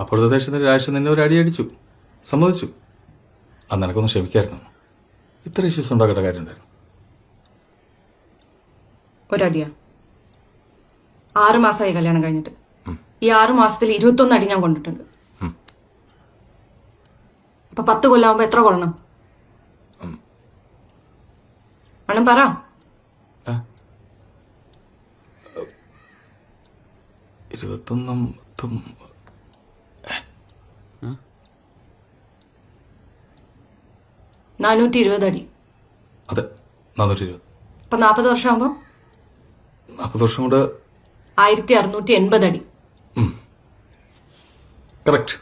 അപ്പോഴത്തെ ദേഷ്യത്തിന് രാഷ്ട്രം നിന്നെ ഒരു അടി അടിച്ചു സമ്മതിച്ചു. അന്ന് എനിക്കൊന്ന് ക്ഷമിക്കായിരുന്നു. ഇത്ര ഇഷ്യൂസ് ഉണ്ടാക്കേണ്ട കാര്യമുണ്ടായിരുന്നു. ഒരടിയാ. ആറ് മാസമായി കല്യാണം കഴിഞ്ഞിട്ട്. ഈ ആറ് മാസത്തിൽ ഇരുപത്തൊന്ന് അടി ഞാൻ കൊണ്ടിട്ടുണ്ട്. അപ്പൊ പത്ത് കൊല്ലാവുമ്പോ എത്ര കൊള്ളണം? മണം പറ? ഇരുപത്തൊന്നും പത്തും നാനൂറ്റി ഇരുപത് അടി. അതെ നാനൂറ്റി ഇരുപത് അപ്പൊ നാപ്പത് വർഷമാകുമ്പോ നാപ്പത് വർഷം കൂടെ ആയിരത്തി അറുന്നൂറ്റി എൺപത് അടി കറക്റ്റ്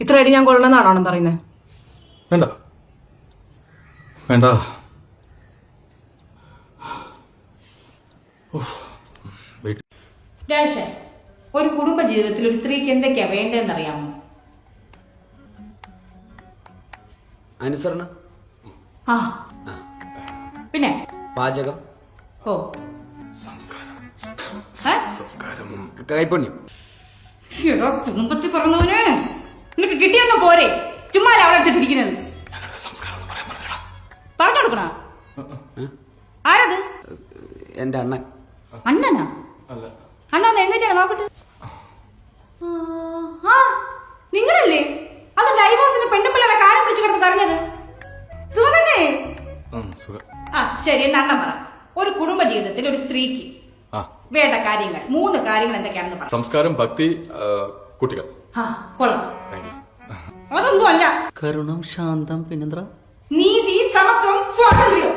ഇത്ര അടി ഞാൻ കൊള്ളണമെന്നാണോ പറയുന്നത് വേണ്ട. വേണ്ട. ഉഫ്. ഒരു കുടുംബ ജീവിതത്തിൽ ഒരു സ്ത്രീക്ക് എന്തൊക്കെയാ വേണ്ടതെന്ന് അറിയാമോ അനുസരണ. ആ. പിന്നെ? പാചകം. ഓ. കൈപ്പുണ്യം എടോ കുടുംബത്തിൽ പറഞ്ഞവന് നിനക്ക് കിട്ടിയൊന്നും പോരെ? ചുമ്മാ അവളെ എടുത്തിട്ട് ഇരിക്കുന്നത്. സംസ്കാരം എന്ന് പറയാൻ പറഞ്ഞടാ. പറഞ്ഞു കൊടുക്കണ? ആരത്? എന്റെ അണ്ണൻ. അണ്ണനാ? അല്ല. അണ്ണ ഒന്ന് എഴുന്നേറ്റാണ്? നോക്കട്ടെ ആ, നിങ്ങളല്ലേ? അത് ഡൈവോഴ്സിന് പെണ്ണുപിള്ളയുടെ കാര്യം പിടിച്ചു കിടന്ന് കറിഞ്ഞത് സുഖമല്ലേ ആ ശരി എന്നാ അണ്ണൻ പറ. ഒരു കുടുംബ ജീവിതത്തിൽ ഒരു സ്ത്രീക്ക് ആ. വേണ്ട കാര്യങ്ങൾ മൂന്ന് കാര്യങ്ങൾ എന്തൊക്കെയാണെന്ന് പറ. സംസ്കാരം ഭക്തി കുട്ടികൾ. ആ കൊള്ളാം. അതൊന്നും അല്ല. കരുണം ശാന്തം പിന്നെന്താ? നീതി സമത്വം സ്വാതന്ത്ര്യം.